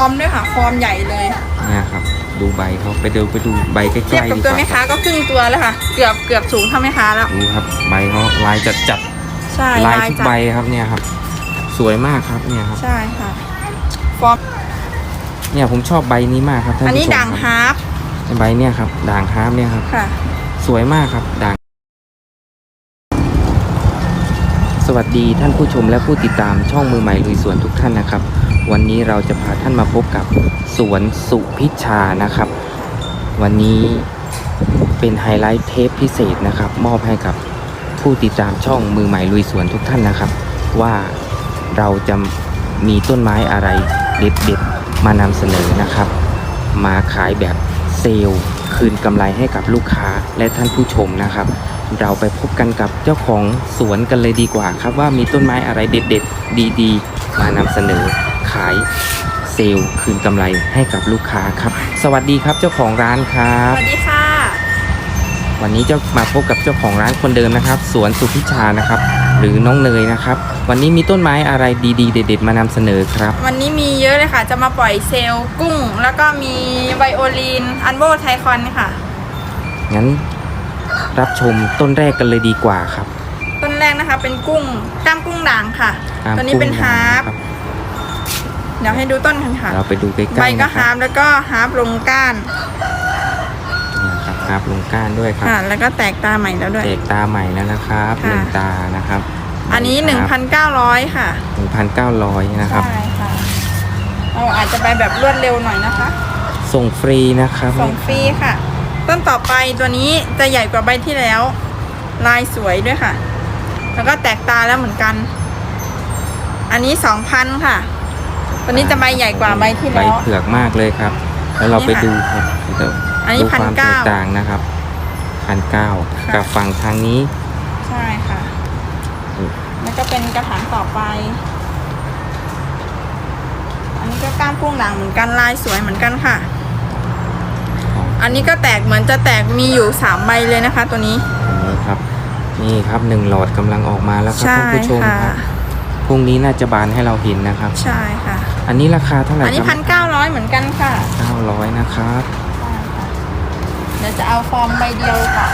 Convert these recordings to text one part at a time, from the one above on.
อร์มด้วยค่ะฟอร์มใหญ่เลย เนี่ยครับ ดูใบเขาไปดูไปดูใบใกล้เทียบๆกับดีกตัวว่าแม่ค้าก็ครึ่งตัวแล้วค่ะ เกือบเกือบสูงเท่าแม่ค้าแล้ว ดูครับใบเขาลายจัดจัดใช่ๆลายทุกจัดใบครับเนี่ยครับ สวยมากครับเนี่ยครับ ใช่ค่ะ ฟอร์ม เนี่ยผมชอบใบนี้มากครับท่านอันผู้นี้ชมด่างครับฮาร์ฟใบเนี่ยครับด่างฮาร์ปเนี่ยครับ ค่ะ สวยมากครับด่าง สวัสดีท่านผู้ชมและผู้ติดตามช่องมือใหม่ลุยสวนทุกท่านนะครับ วันนี้เราจะพาท่านมาพบกับสวนสุพิชานะครับ วันนี้เป็นไฮไลท์เทปพิเศษนะครับ มอบให้กับผู้ติดตามช่องมือใหม่ลุยสวนทุกท่านนะครับ ว่าเราจะมีต้นไม้อะไรเด็ดๆมานำเสนอนะครับ มาขายแบบเซลล์ คืนกำไรให้กับลูกค้าและท่านผู้ชมนะครับ เราไปพบกันกับเจ้าของสวนกันเลยดีกว่าครับว่ามีต้นไม้อะไรเด็ดๆ ดีๆ มานำเสนอขายเซลล์คืนกำไรให้กับลูกค้าครับ สวัสดีครับเจ้าของร้านครัสบ วัสดีค่ะ วันนี้จะมาพบกับเจ้าของร้านคนเดิมนะครับ สวนสุพิชานะครับ หรือน้องเนยนะครับ วันนี้มีต้นไม้อะไรดีๆ เด็ด ๆ มานำเสนอครับ วันนี้มีเยอะเลยค่ะ จะมาปล่อยเซลล์กุ้ง แล้วก็มีไวโอลินอันโบไทคอนค่ะ งั้นรับชมต้นแรกกันเลยดีกว่าครับ ต้นแรกนะคะเป็นกุ้งกล้ามกุ้งด่างค่ะตามตัวนี้เป็นกุ้งฮาร์ฟครับ เดี๋ยวให้ดูต้นกันค่ะ เราไปดูใกล้ใบๆก็นะคฮารัร์บฟแล้วก็ฮาร์ฟลงก้านนี่ ครับฮาร์ปลงก้านด้วยครับ ค่ะ แล้วก็แตกตาใหม่แล้วด้วยเด็กตาใหม่แล้วนะครับค่ะหนึ่งตานะครับอันนี้ 1,900 ค่ะ หนึ่งพันเก้าร้อยนะครับ ใช่ค่ะ เราอาจจะไปแบบรวดเร็วหน่อยนะคะ ส่งฟรีนะครับส่งฟรีค่ะ ต้นต่อไปตัวนี้จะใหญ่กว่าใบที่แล้ว ลายสวยด้วยค่ะ แล้วก็แตกตาแล้วเหมือนกัน อันนี้ 2,000 ค่ะ ตัวนี้จะใบใหญ่กว่าใบที่ใบแล้ว เผือกมากเลยครับ แล้วเราไปดูครับเดี๋ยว อันนี้ดูความ1,900แตกต่างนะครับพันเก้าค่ะ กับฝั่งทางนี้ ใช่ค่ะ อืม แล้วก็เป็นกระถางต่อไป อันนี้ก็ก้ามกุ้งด่างเหมือนกันลายสวยเหมือนกันค่ะ อันนี้ก็แตกเหมือนจะแตกมีอยู่สามใบเลยนะคะ ตัวนี้นี่ครับ นี่ครับหนึ่งหลอดกำลังออกมาแล้วครับใช่ท่านผู้ชมค่ะ ครับพรุ่งนี้น่าจะบานให้เราเห็นนะครับ ใช่ค่ะ อันนี้ราคาเท่าไหร่อันนี้คพัรันเก้าร้อยเหมือนกันค่ะ เก้าร้อยนะครับใช่ค่ะ เดี๋ยวจะเอาฟอร์มใบเดียวก่อน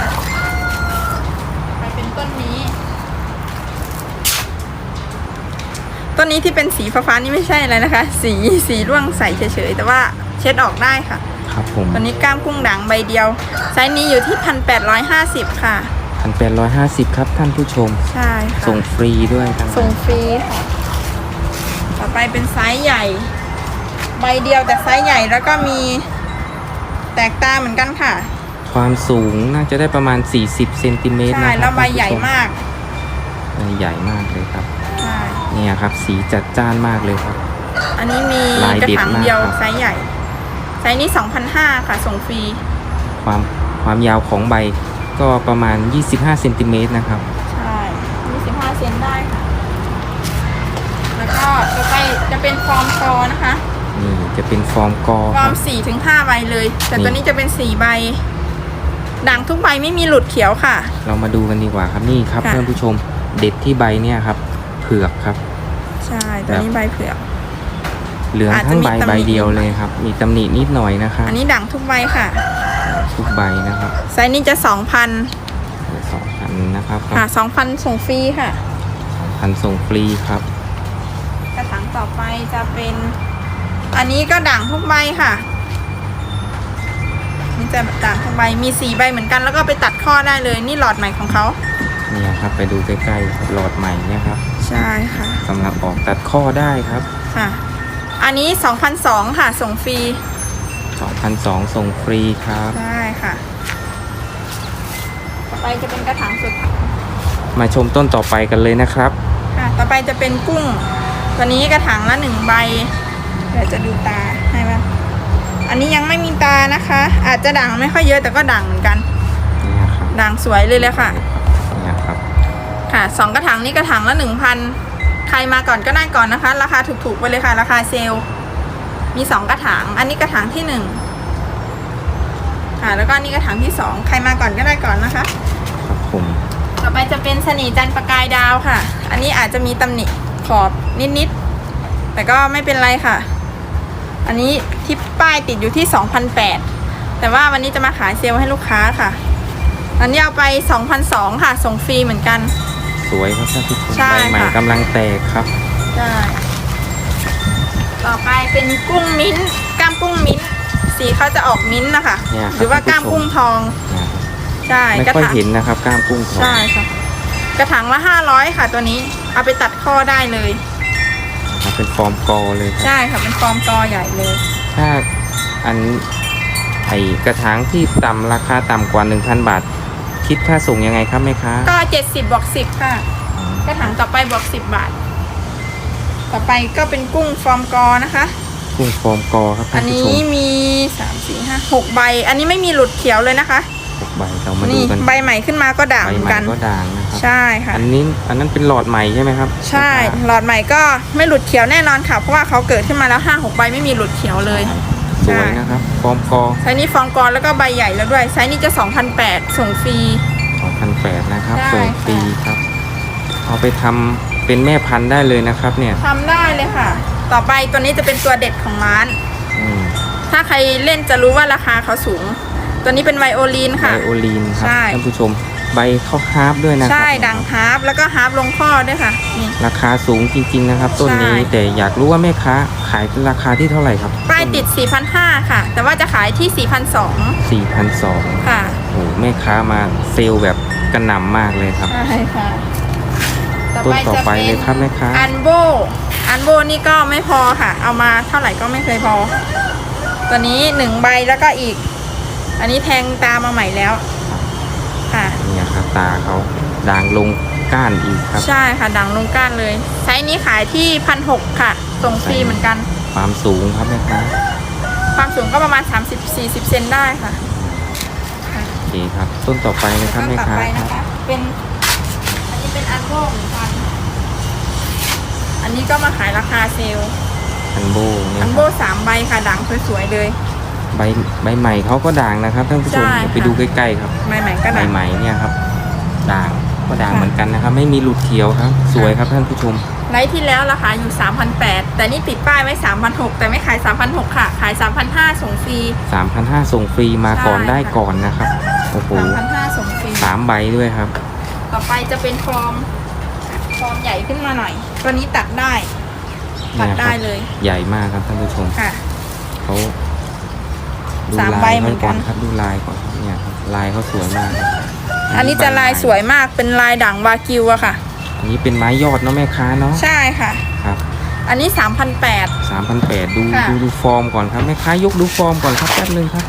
ไปเป็นต้นนี้ ต้นนี้ที่เป็นสีฟ้าๆนี่ไม่ใช่อะไรนะคะ สีสีร่วงใสเฉยๆแต่ว่าเช็ดออกได้ค่ะ ครับผมตัวนี้ก้ามกุ้งด่างใบเดียวไซส์นี้อยู่ที่พันแปดร้อยห้าสิบค่ะ พันแปดร้อยห้าสิบครับท่านผู้ชม ใช่ค่ะส่งฟรีด้วยครับส่งฟรีค่ะต่อไปเป็นไซส์ใหญ่ ใบเดียวแต่ไซส์ใหญ่แล้วก็มีแตกตาเหมือนกันค่ะ ความสูงน่าจะได้ประมาณ 40เซนติเมตรใช่นะครับแล้วใบใหญ่ท่นผู้ชมากใบใหญ่มากเลยครับ ใช่เนี่ยครับ สีจัดจ้านมากเลยครับ อันนี้มีลายกระเด็ดถางมากเดียวครับ ไซส์ใหญ่ไซส์นี้2,500ค่ะส่งฟรีความความยาวของใบก็ประมาณ 25เซนติเมตรนะครับ ใช่25เซนได้ค่ะ แล้วก็ต่อไปจะเป็นฟอร์มกอนะคะ นี่จะเป็นฟอร์มกอฟคอรัร์มบสี่ถึงห้าใบเลย แต่นี่ ตัวนี้จะเป็นสี่ใบ ด่างทุกใบไม่มีหลุดเขียวค่ะ เรามาดูกันดีกว่าครับนี่ครับค่ะ เพื่อนผู้ชมเด็ดที่ใบเนี่ยครับเผือกครับ ใช่ตัวนี้ใบเผือก เหลืองอาจจะทั้งมีใบตำหนิ ใบเดียวเลยครับ มีตำหนินิดหน่อยนะครับอันนี้ด่างทุกใบค่ะทุกใบนะครับไซส์นี้จะสองพันสองพันนะครับค่ะสองพันส่งฟรีค่ะ พันส่งฟรีครับ กระถางต่อไปจะเป็น อันนี้ก็ด่างทุกใบค่ะ นี่จะด่างทุกใบมีสีใบเหมือนกันแล้วก็ไปตัดข้อได้เลย นี่หลอดใหม่ของเขาเนี่ยครับไปดูใกล้ๆครับหลอดใหม่เนี่ยครับใช่ค่ะกำลังออกตัดข้อได้ครับค่ะ อันนี้2,002ค่ะส่งฟรี2,200ส่งฟรีครับใช่ค่ะ ต่อไปจะเป็นกระถางสุดท้ายมาชมต้นต่อไปกันเลยนะครับ ค่ะ ต่อไปจะเป็นกุ้ง ตัวนี้กระถางละหนึ่งใบเดี๋ยวจะดูตาให้ว่า อันนี้ยังไม่มีตานะคะ อาจจะด่างไม่ค่อยเยอะแต่ก็ด่างเหมือนกัน เนี่ยครับด่างสวยเลยเลยค่ะ เนี่ยครับค่ะสองกระถางนี้กระถางละหนึ่งพันใครมาก่อนก็ได้ก่อนนะคะ ราคาถูกๆไปเลยค่ะ ราคาเซลล์มีสองกระถาง อันนี้กระถางที่หนึ่งค่ะ แล้วก็อันนี้กระถางที่สองใครมาก่อนก็ได้ก่อนนะคะ ครับผมต่อไปจะเป็นสนีจันทร์ประกายดาวค่ะ อันนี้อาจจะมีตำหนิขอบนิดๆแต่ก็ไม่เป็นไรค่ะ อันนี้ที่ป้ายติดอยู่ที่ 2,008แต่ว่าวันนี้จะมาขายเซลล์ให้ลูกค้าค่ะ อันนี้เอาไป 2,002ค่ะ ส่งฟรีเหมือนกัน สวยครับท่านผู้ชมใช่ใบใหม่ค่ะกำลังแตกครับ ใช่ต่อไปเป็นกุ้งมิ้นท์กล้ามกุ้งมิ้นท์สีเขาจะออกมิ้นท์นะคะ เนี่ยครับ หรือว่าท่านผู้กล้ามกุ้งทองนะครับใช่ไม่กระค่อยถางเห็นนะครับกล้ามกุ้งทองใช่ค่ะ กระถางละห้าร้อยค่ะตัวนี้ เอาไปตัดข้อได้เลยครับ เป็นฟอร์มกอเลยครับ ใช่ค่ะเป็นฟอร์มกอใหญ่เลย ถ้าอันไอกระถางที่ต่ำราคาต่ำกว่า 1,000 บาท คิดค่าส่งยังไงครับแม่ค้าก็เจ็ดสิบบวกสิบค่ะ กระถางต่อไปบวกสิบบาท ต่อไปก็เป็นกุ้งฟอร์มกอนะคะ กุ้งฟอร์มกอครับอัท่านนผู้นี้ชมมีสามสี่ห้าหกใบ อันนี้ไม่มีหลุดเขียวเลยนะคะ หกใบเรามาดูนี่กันใบใหม่ขึ้นมาก็ด่างใบเหมือใหนม่กัน ก็ด่างนะครับใช่ค่ะ อันนี้อันนั้นเป็นหลอดใหม่ใช่ไหมครับใช่ หลอดใหม่ก็ไม่หลุดเขียวแน่นอนค่ะ เพราะว่าเขาเกิดขึ้นมาแล้วห้าหกใบไม่มีหลุดเขียวเลย สวยนะครับฟอร์มกอไซส์นี้ฟองกรแล้วก็ใบใหญ่แล้วด้วย ไซส์นี้จะ2,008ส่งฟรี2,800นะครับใช่ส่งฟรีค่ะ ครับ เอาไปทำเป็นแม่พันธุ์ได้เลยนะครับ เนี่ยทำได้เลยค่ะ ต่อไปตัวนี้จะเป็นตัวเด็ดของร้าน อืมถ้าใครเล่นจะรู้ว่าราคาเขาสูง ตัวนี้เป็นไวโอลินไบค่ะ โอลีนครับใช่ ท่านผู้ชมใบเข้าฮาร์ฟด้วยนะครัใช่ดังฮาร์ปแล้วก็ฮาร์ปลงข้อด้วยค่ะนี่ ราคาสูงจริง ๆ นะครับ ต้นนี้ใช่ แต่อยากรู้ว่าแม่ค้าขายราคาที่เท่าไหร่ครับป้ายติด 4,500 ค่ะ แต่ว่าจะขายที่ 4,200 4,200 ค่ะ โอ้โหแม่ค้ามาเซลล์แบบกระหน่ำมากเลยครับ ใช่ค่ะต้นต่อไปเลยครับแม่ค้าอันโบ อันโบนี่ก็ไม่พอค่ะ เอามาเท่าไหร่ก็ไม่เคยพอ ตัวนี้หนึ่งใบแล้วก็อีก อันนี้แทงตามาใหม่แล้ว ค่ะ เนี่ยครับตาเขาด่างลงก้านอีกครับ ใช่ค่ะดังลงก้านเลย ไซส์นี้ขายที่พันหกค่ะ ส่งฟรีเหมือนกัน ความสูงครับแม่ค้าความสูงก็ประมาณ 30-40 เซนได้ค่ะ โอเคครับ ต้นต่อไปเลยครับแล้วแม่ก็ต่อค้าไปครันะบคะ เป็น อันนี้เป็นอันโบเหมือนกัน อันนี้ก็มาขายราคาเซลล์ อันโบเนี่ยอันคโบรับสามใบค่ะดังสวยๆเลย ใบใบใหม่เขาก็ด่างนะครับท่านผู้ชมใช่เดี๋ยวไปค่ะดูใกล้ๆครับใบใหม่ก็ใบดังใหม่เนี่ยครับ ด่างก็ด่างค่ะเหมือนกันนะครับ ไม่มีหลุดเขียวครับ สวยครับท่านผู้ชมไลท์ที่แล้วราคาอยู่ 3,800 แต่นี่ติดป้ายไว้ 3,600 แต่ไม่ขาย 3,600 ค่ะ ขาย 3,500 ส่งฟรี 3,500ส่งฟรีมาก่อนใช่ ได้ค่ะก่อนนะครับโอ้โห3,500 ส่งฟรี สามใบด้วยครับ ต่อไปจะเป็นฟอร์มฟอร์มใหญ่ขึ้นมาหน่อย ตัวนี้ตัดได้ ตัดได้เลย ใหญ่มากครับท่านผู้ชมค่ะ เขา ดูสามลาใบยเหมืเขาอนกัก่อนนครับดูลายก่อนครับเนี่ยครับลายเขาสวยมากครับอันนี้จะลายสวยมากเป็นลายด่างวากิวอะค่ะ อันนี้เป็นไม้ยอดเนาะแม่ค้าเนาะใช่ค่ะ ครับอันนี้ 3,800 สามพันแปดดูค่ะ ดูดูฟอร์มก่อนครับแม่ค้ายกดูฟอร์มก่อนครับแป๊บนึงครับ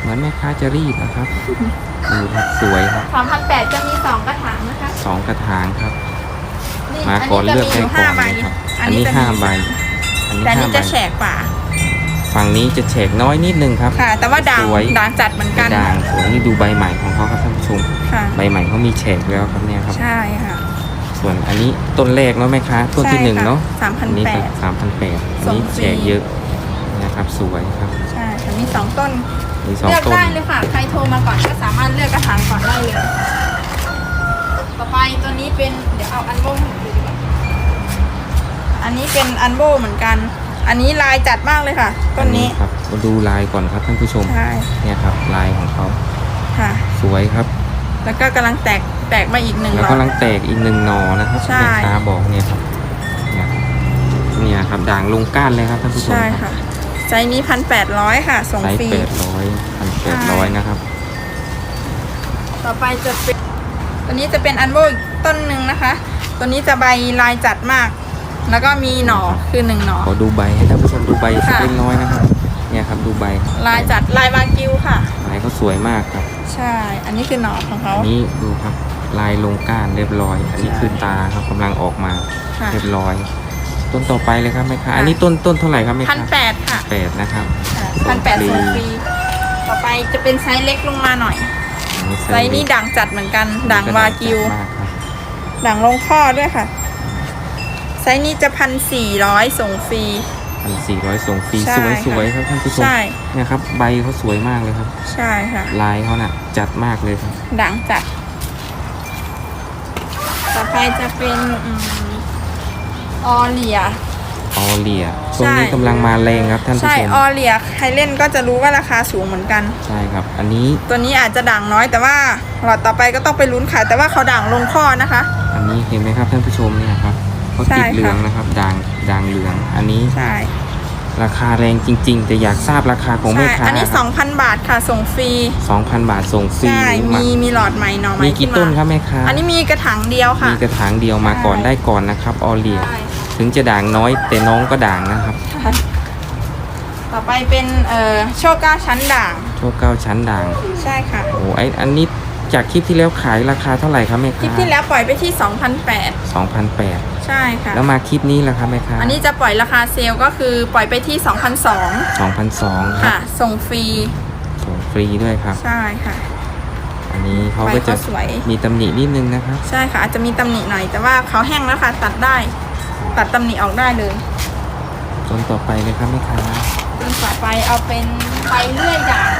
เหมือนแม่ค้าจะรีบนะครับดูครับสวยครับ3,800จะมี 2 กระถางนะคะสองกระถางครับนี่มาก่อนจะเลือกมีได้ยู่ก่อนใบเลยครับอัอันนนี้นี้จะห้ามีใบอันนี้แต่อันห้านี้ใบจะแฉกกว่า ฝั่งนี้จะแฉกน้อยนิดนึงครับ ค่ะ แต่ว่าด่างสวย ด่างจัดเหมือนกัน ด่างสวยนี่ดูใบใหม่ของเขาครับท่านผู้ชมค่ะ ใบใหม่เขามีแฉกแล้วครับเนี่ยครับ ใช่ค่ะส่วนอันนี้ต้นแรกเนาะแม่ค้าต้นที่หนึ่งเนาะสามพัอันนนี้แปก็ดสามพันแปดอันนี้ส่งฟรีแฉกเยอะนะครับสวยครับใช่ค่ะมีสองต้น มีสองเลือกต้น ได้เลยค่ะ ใครโทรมาก่อนก็สามารถเลือกกระถางก่อนได้เลย ต่อไปตัวนี้เป็นเดี๋ยวเอาอันโบให้ดูดีกว่าอันนี้เป็นอันโบเหมือนกัน อันนี้ลายจัดมากเลยค่ะ ต้นนี้ครับมาดูลายก่อนครับท่านผู้ชมใช่เนี่ยครับลายของเขาค่ะ สวยครับ แล้วก็กำลังแตกแตกมาอีกหนึ่งแล้วหลอดกำลังแตกอีกหนึ่งหนอนะครับใช่แม่ค้าบอกเนี่ยครับเนี่ยครับเนี่ยครับด่างลงก้านเลยครับท่านผู้ชมใช่ครับค่ะไซส์นี้พันแปดร้อยค่ะ ส่งไซส์ฟรีแปดร้อยพันแปดร้อยนะครับ ต่อไปจะเป็นตัวนี้จะเป็นอันโบอีกต้นหนึ่งนะคะ ตัวนี้จะใบลายจัดมาก แล้วก็มีหน่อคือหนึ่งหน่อขอดูใบให้ท่านผู้ชมดูใบสักค่ะเล็กน้อยนะครับ เนี่ยครับดูใบครับลายจัดลายวากิวค่ะลายเขาสวยมากครับ ใช่ อันนี้คือหน่อของเขาอันนี้ดูครับ ลายลงก้านเรียบร้อย อันนี้คือตาครับกำลังออกมาค่ะเรียบร้อย ต้นต่อไปเลยครับแม่ค้าค่ะอันนี้ต้นต้นเท่าไหร่ครับแม่พันค้าแปดค่ะแปดนะครับพันแปดส่ส่งงฟฟรีรีต่อไปจะเป็นไซส์เล็กลงมาหน่อยอันนี้ไซส์นี้ด่างจัดเหมือนกันด่างวากิวมากครับด่างลงข้อด้วยค่ะ ไซส์นี้จะพันสี่ร้อยส่งฟรี พันสี่ร้อยส่งฟรีใช่สวยค่ะสวยครับท่านผู้ชมใช่ เนี่ยครับใบเขาสวยมากเลยครับ ใช่ค่ะ ลายเขาน่ะจัดมากเลยครับด่างจัด ต่อไปจะเป็นอืมออเลีย ออเลียช่วงใช่นี้กำลังมาแรงครับท่านผู้ใช่ชมออเลียใครเล่นก็จะรู้ว่าราคาสูงเหมือนกัน ใช่ครับ อันนี้ตัวนี้อาจจะด่างน้อยแต่ว่าหลอดต่อไปก็ต้องไปลุ้นขายแต่ว่าเขาด่างลงข้อนะคะ อันนี้เห็นไหมครับท่านผู้ชมเนี่ยครับ เขาใช่ติดค่ะเหลืองนะครับด่างด่างเหลืองอันนี้ใช่ราคาแรงจริง ๆ แต่อยากทราบราคาของแม่ใช่ค้าอันนี้2,000 บาทค่ะส่งฟรีสองพันบาทส่งฟรีใช่มามีมีหลอดใหม่หน่อไม้มีกี่ขึ้ต้นมาครับแม่ค้าอันนี้มีกระถางเดียวค่ะมีกระถางเดียวมาก่อนใช่ได้ก่อนนะครับออเลียใช่ถึงจะด่างน้อยแต่น้องก็ด่างนะครับใช่ต่อไปเป็นเอ่อโชคเก้าชั้นด่าง โชคเก้าชั้นด่างใช่ค่ะโอ้ไออันนี้จากคลิปที่แล้วขายราคาเท่าไหร่ครับแม่คลิปค้าที่แล้วปล่อยไปที่2,008สองพันแปด ใช่ค่ะ แล้วมาคลิปนี้ราคาแม่ค้าอันนี้จะปล่อยราคาเซลล์ก็คือปล่อยไปที่2,002สองพันสองครัค่ะบส่งฟรี ส่งฟรีด้วยครับ ใช่ค่ะ อันนี้เขาใบก็จะเขาสวย มีตำหนินิดนึงนะครับ ใช่ค่ะ อาจจะมีตำหนิหน่อยแต่ว่าเขาแห้งแล้วค่ะตัดได้ ตัดตำหนิออกได้เลยต้นต่อไปเลยครับแม่ค้าต้นต่อไปเอาเป็นใบเลื่อยด่าง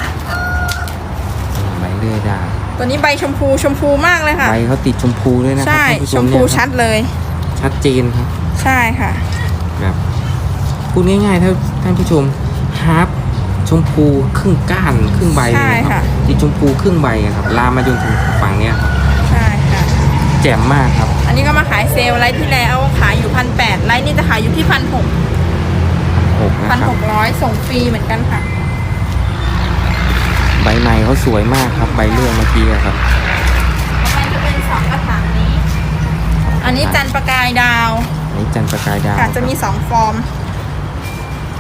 ใบเลื่อยด่างตัวนี้ใบชมพูชมพูมากเลยค่ะ ใบเขาติดชมพูด้วยนะครัใช่ท่านผู้ชชมมพูเนี่ยคชัรับดเลย ชัดเจนครับใช่ค่ะแบบพูดง่ายๆถ้าท่านผู้ชมฮาร์ปชมพูครึ่งก้านครึ่งใบใช่เลยนะคค่ะรับติดชมพูครึ่งใบอะครับลามมาจนถึงฝั่งเนี้ยครับใช่ค่ะ แจ่มมากครับ อันนี้ก็มาขายเซลล์ไลท์ที่แล้วขายอยู่พันแปดไลท์นี่จะขายอยู่ที่พันหกหกนะพันครับหกร้อยส่งฟรีเหมือนกันค่ะ ใบในเขาสวยมากครับ ใบเลื่อยเมื่อกี้อะครับต่อไปจะเป็นสองกระถางนี้ อันนี้จันทร์ประกายดาวอันนี้จันทร์ประกายดาวค่ะจะมีสองฟอร์ม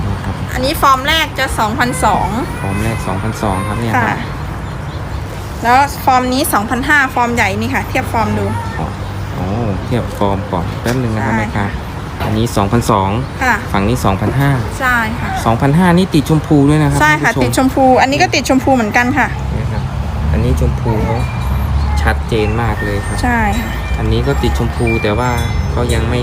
นี่ครับอันนี้ฟอร์มแรกจะสองพันสองฟอร์มแรก2,002ครับเนี่ยคค่ะ รับแล้วฟอร์มนี้สองพันห้าฟอร์มใหญ่นี่ค่ะ เทียบฟอร์มดูอ๋อโอ้เทียบฟอร์มก่อนแป๊บนึงนะครับใช่ แม่ค้าค่ะอันนี้2,002ค่ะ ฝั่งนี้2,005 ใช่ค่ะ 2,005นี่ติดชมพูด้วยนะครับใช่ค่ะท่านติดผู้ชมพู อันนี้ก็ติดชมพูเหมือนกันค่ะนี่ครับอันนี้ชมพูเขาชัดเจนมากเลยครับ ใช่ค่ะ อันนี้ก็ติดชมพูแต่ว่าก็ยังไม่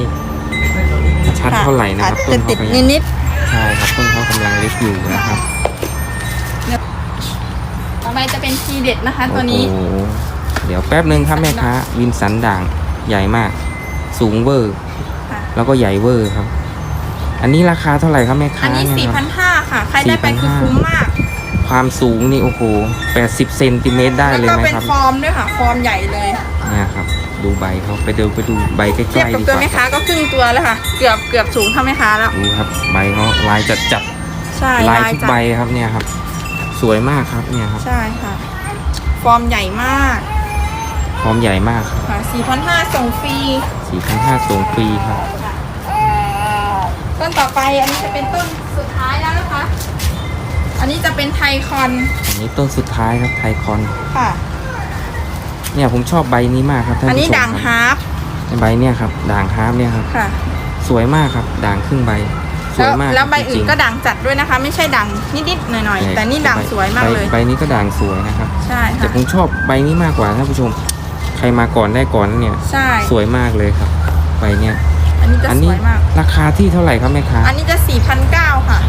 ชัดเท่าไหร่นะครับอาจต้จะนติเขาดก็ยังนิดใช่ครับต้นเขากำลังเล็กอยู่นะครับๆต่อไปจะเป็นทีเด็ดนะคะ ตัวนี้ โอ้โหเดี๋ยวแป๊บหนึ่งครับแม่ค้าวินสันด่างใหญ่มาก สูงเวอร์ ค่ะ แล้วก็ใหญ่เวอร์ครับ อันนี้ราคาเท่าไหร่ครับแม่ค้าอันนี้ เยสี่คพัรับนห้าค่ะ ใครได้ไปคือ4,500 คุ้มมาก ความสูงนี่โอ้โห 80 เซนติเมตรได้แล้วเลยก็ไหมเป็นครับฟอร์มด้วยค่ะ ฟอร์มใหญ่เลย เนี่ยครับ ดูใบเขาไปดูไปดูใบใกล้เทียบๆกับดีตัวกว่าแม่ค้าก็ครึ่งตัวแล้วค่ะ เกือบเกือบสูงเท่าแม่ค้าแล้ว ดูครับใบเขาลายจัดจัดใช่ๆลายทุกจัดใบครับเนี่ยครับ สวยมากครับเนี่ยครับใช่ค่ะ ฟอร์มใหญ่มากฟอร์มใหญ่มากครับค่ะสี่พันห้าส่งฟรี4,500ส่งฟรีครับ ต้นต่อไปอันนี้จะเป็นต้นสุดท้ายแล้วนะคะ อันนี้จะเป็นไทคอนอันนี้ต้นสุดท้ายครับไทคอนค่ะ เนี่ยผมชอบใบนี้มากครับท่านอันผู้นี้ชมด่างครับฮาร์ปใบเนี่ยครับด่างฮาร์ปเนี่ยครับ ค่ะ สวยมากครับ ด่างครึ่งใบ สวแล้ยวมากแล้วใบจอื่รินงๆก็ด่างจัดด้วยนะคะ ไม่ใช่ด่างนิดๆหน่อยๆ แต่นี่ด่างสวยมากเลย ใบใบนี้ก็ด่างสวยนะครับ ใช่แต่ค่ะผมชอบใบนี้มากกว่าท่านผู้ชม ใครมาก่อนได้ก่อนเนี่ย ใช่ สวยมากเลยครับ ใบเนี่ยอั นนี้จะอันสนี้วยมาก ราคาที่เท่าไหร่ครับแม่ค้าอันนี้จะ4,009ค่ะ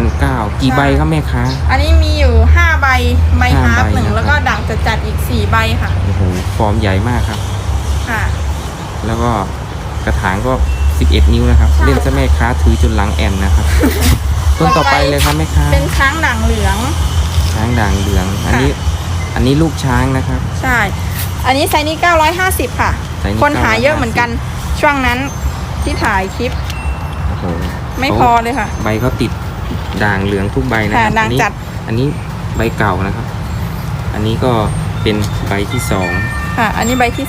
4,900กี่ใบครับแม่ค้า อันนี้มีอยู่ 5 ใบ ใบห้าฮาร์ปใบหนึ่งนะครับ แล้วก็ด่างจัดจัดๆอีก 4 ใบค่ะโอ้โหฟอร์มใหญ่มากครับ ค่ะ แล้วก็กระถางก็ 11 นิ้วนะครับใช่เล่นซะแม่ค้าถือจนหลังแอนนะครับ ต้นต่อไป เลยครับแม่ค้าเป็นช้างด่างเหลือง ช้างด่างเหลือง อันนี้อันนี้ลูกช้างนะครับ ใช่ อันนี้ไซส์นี้ 950 ค่ะ ไซส์นี้คนหาเยอะ950 เหมือนกัน ช่วงนั้น ที่ถ่ายคลิป โอ้โหไม่พอเลยค่ะ ใบเขาติดด่างเหลืองทุกใบนะคค่ะรับด่างอันนี้จัด อันนี้ใบเก่านะครับ อันนี้ก็เป็นใบที่สองค่ะ อันนี้ใบที่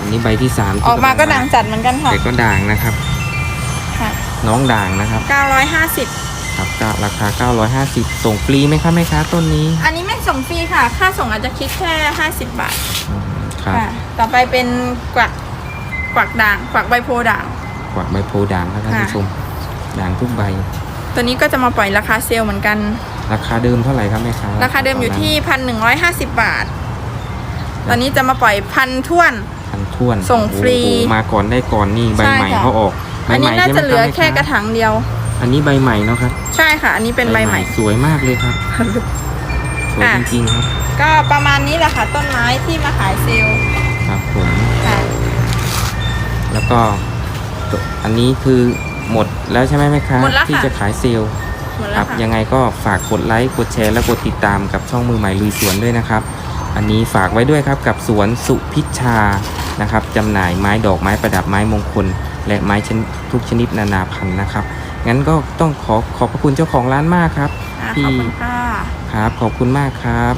อันนี้ใบที่สาม3ที่ออกมาก็ำลัด่างจัดเหมือนกันค่ะแต่ก็ด่างนะครับ ค่ะ น้องด่างนะครับ950ครับก็ราคา 950 ส่งฟรีไหมครับแม่ค้าต้นนี้ อันนี้ไม่ส่งฟรีค่ะ ค่าส่งอาจจะคิดแค่ 50 บาทอืมครับค่ะต่อไปเป็นกวักกวักด่าง กวักใบโพด่าง กวักใบโพธิ์ด่างครับท่านค่ะผู้ชมด่างทุกใบ ตัวนี้ก็จะมาปล่อยราคาเซลล์เหมือนกัน ราคาเดิมเท่าไหร่ครับแม่ค้าราคาเดิมอยู่ที่1,150บาท ตอนนี้จะมาปล่อยพันท่วนพันท้วนส่งฟรีโอ้โหมาก่อนได้ก่อนนี่ใบใช่ใหม่ค่ะเขาออกใบอันใหนี้ม่น่าใช่ไหมจะเหลือรับแค่กระม่ถางเดียว อันนี้ใบใหม่เนาะครับใช่ค่ะ อันนี้เป็นใบใหม่สวยมากเลยครับสวยค่ะจริงๆครับก็ประมาณนี้แหละค่ะต้นไม้ที่มาขายเซลล์ครับผมค่ะแล้วก็ตัว อันนี้คือหมดแล้วใช่ไหมแม่ค้าหมดแล้วค่ะ ที่จะขายเซลล์หมดคแล้รัวบ ค่ะ ยังไงก็ฝากกดไลค์กดแชร์และกดติดตามกับช่องมือใหม่ลุยสวนด้วยนะครับ อันนี้ฝากไว้ด้วยครับกับสวนสุพิชชานะครับจำหน่ายไม้ดอกไม้ประดับไม้มงคล และไม้ชนิดทุกชนิดนานาพันธุ์นะครับ งั้นก็ต้องขอขอบพระคุณเจ้าของร้านมากครับ อะที่ขอบคุณค่ะ ครับขอบคุณมากครับ